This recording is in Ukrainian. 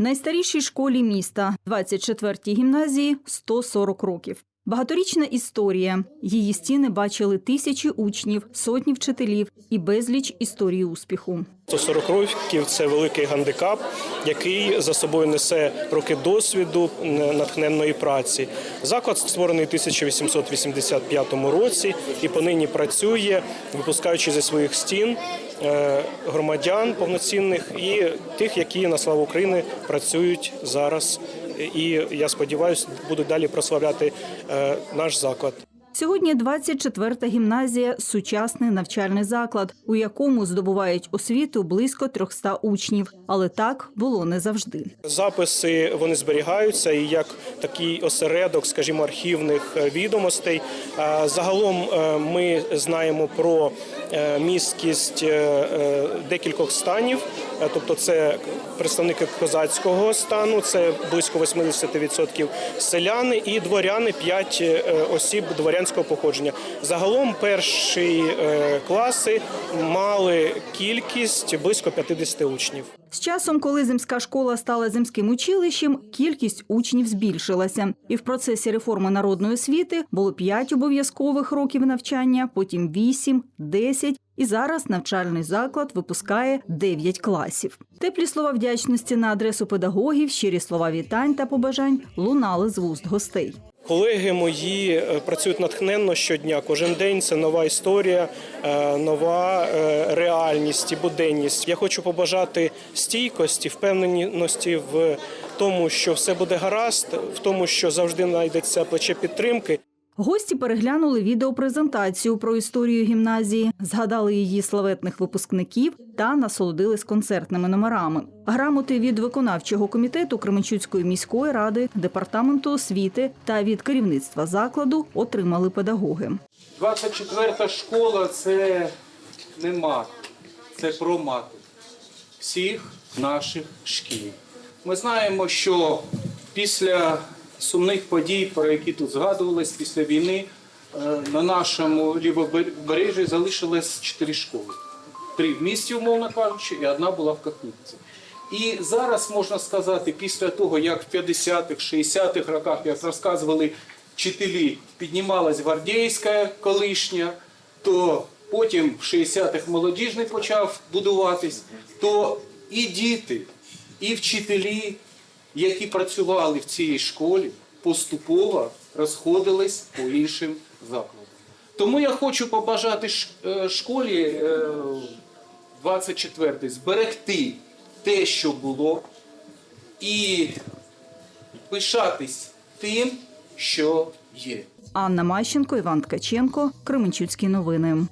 Найстарішій школі міста, 24-й гімназії, 140 років. Багаторічна історія. Її стіни бачили тисячі учнів, сотні вчителів і безліч історій успіху. 140 років це великий гандикап, який за собою несе роки досвіду натхненної праці. Заклад створений у 1885 році і понині працює, випускаючи зі своїх стін е, громадян повноцінних і тих, які на славу України працюють зараз. І я сподіваюся, будуть далі прославляти е, наш заклад. Сьогодні 24-та гімназія сучасний навчальний заклад, у якому здобувають освіту близько 300 учнів. Але так було не завжди. Записи вони зберігаються і як такий осередок, скажімо, архівних е, відомостей. Загалом е, ми знаємо про е, місткість е, декількох станів, тобто це представники козацького стану, це близько 80% селяни і дворяни 5 осіб дворянського походження. Загалом перші е, класи мали кількість близько 50 учнів. З часом, коли земська школа стала земським училищем, кількість учнів збільшилася. І в процесі реформи народної освіти було 5 обов'язкових років навчання, потім 8, 10, і зараз навчальний заклад випускає 9 класів. Теплі слова вдячності на адресу педагогів, щирі слова вітань та побажань лунали з вуст гостей. Колеги мої е, працюють натхненно щодня. Кожен день це нова історія, е, нова е, реальність і буденність. Я хочу побажати стійкості, впевненості в тому, що все буде гаразд, в тому, що завжди знайдеться плече підтримки. Гості переглянули відеопрезентацію про історію гімназії, згадали її славетних випускників та насолодились концертними номерами. Грамоти від виконавчого комітету Кременчуцької міської ради, департаменту освіти та від керівництва закладу отримали педагоги. 24 школа це не мати, це про мати всіх наших шкіл. Ми знаємо, що після сумних подій, про які тут згадувались, після війни е, на нашому лівобережжі залишилось чотири школи. Три в місті, умовно кажучи, і одна була в Кахнівці. І зараз можна сказати, після того, як в 50-х, 60-х роках, як розказували вчителі, піднімалась гвардійська колишня, то потім в 60-х молодіжний почав будуватись, то і діти, і вчителі, які працювали в цій школі, поступово розходились по іншим закладам. Тому я хочу побажати е, школі е, 24 зберегти те, що було, і пишатись тим, що є. Анна Мащенко, Іван Ткаченко, Кременчуцькі новини.